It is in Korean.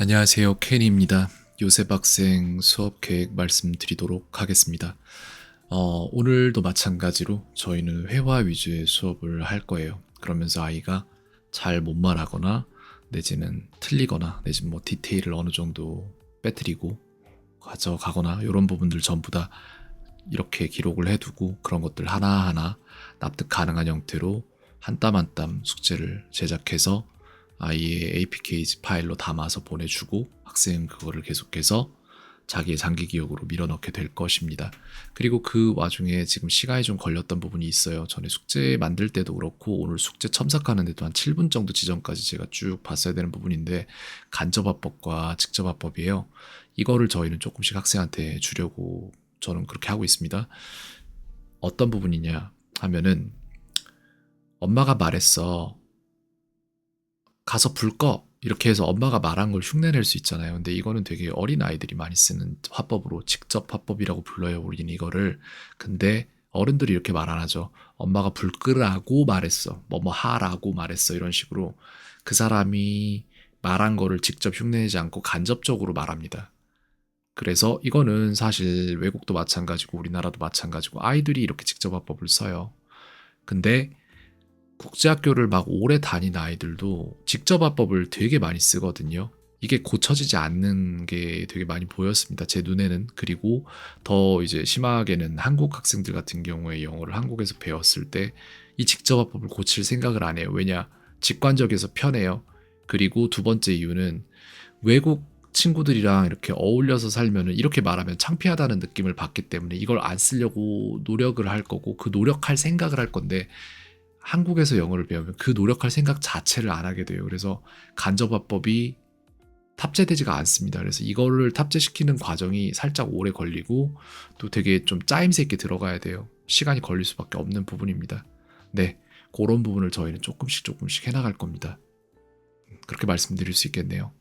안녕하세요. 켄입니다. 요셉 학생 수업 계획 말씀드리도록 하겠습니다. 어, 오늘도 마찬가지로 저희는 회화 위주의 수업을 할 거예요. 그러면서 아이가 잘 못 말하거나 내지는 틀리거나 내지는 뭐 디테일을 어느 정도 빼뜨리고 가져가거나 이런 부분들 전부 다 이렇게 기록을 해두고 그런 것들 하나하나 납득 가능한 형태로 한 땀 한 땀 숙제를 제작해서 아이의 APK 파일로 담아서 보내주고 학생은 그거를 계속해서 자기의 장기 기억으로 밀어넣게 될 것입니다. 그리고 그 와중에 지금 시간이 좀 걸렸던 부분이 있어요. 전에 숙제 만들 때도 그렇고 오늘 숙제 첨삭하는데도 한 7분 정도 지점까지 제가 쭉 봤어야 되는 부분인데 간접화법과 직접화법이에요. 이거를 저희는 조금씩 학생한테 주려고 저는 그렇게 하고 있습니다. 어떤 부분이냐 하면은 엄마가 말했어. 가서 불 꺼. 이렇게 해서 엄마가 말한 걸 흉내낼 수 있잖아요. 근데 이거는 되게 어린 아이들이 많이 쓰는 화법으로 직접 화법이라고 불러요. 우리는 이거를. 근데 어른들이 이렇게 말 안 하죠. 엄마가 불 끄라고 말했어. 뭐 뭐 하라고 말했어. 이런 식으로 그 사람이 말한 거를 직접 흉내내지 않고 간접적으로 말합니다. 그래서 이거는 사실 외국도 마찬가지고 우리나라도 마찬가지고 아이들이 이렇게 직접 화법을 써요. 근데 국제학교를 막 오래 다닌 아이들도 직접화법을 되게 많이 쓰거든요. 이게 고쳐지지 않는 게 되게 많이 보였습니다. 제 눈에는. 그리고 더 이제 심하게는 한국 학생들 같은 경우에 영어를 한국에서 배웠을 때 이 직접화법을 고칠 생각을 안 해요. 왜냐? 직관적에서 편해요. 그리고 두 번째 이유는 외국 친구들이랑 이렇게 어울려서 살면은 이렇게 말하면 창피하다는 느낌을 받기 때문에 이걸 안 쓰려고 노력을 할 거고 그 노력할 생각을 할 건데 한국에서 영어를 배우면 그 노력할 생각 자체를 안 하게 돼요. 그래서 간접화법이 탑재되지가 않습니다. 그래서 이거를 탑재시키는 과정이 살짝 오래 걸리고 또 되게 좀 짜임새 있게 들어가야 돼요. 시간이 걸릴 수밖에 없는 부분입니다. 네, 그런 부분을 저희는 조금씩 조금씩 해나갈 겁니다. 그렇게 말씀드릴 수 있겠네요.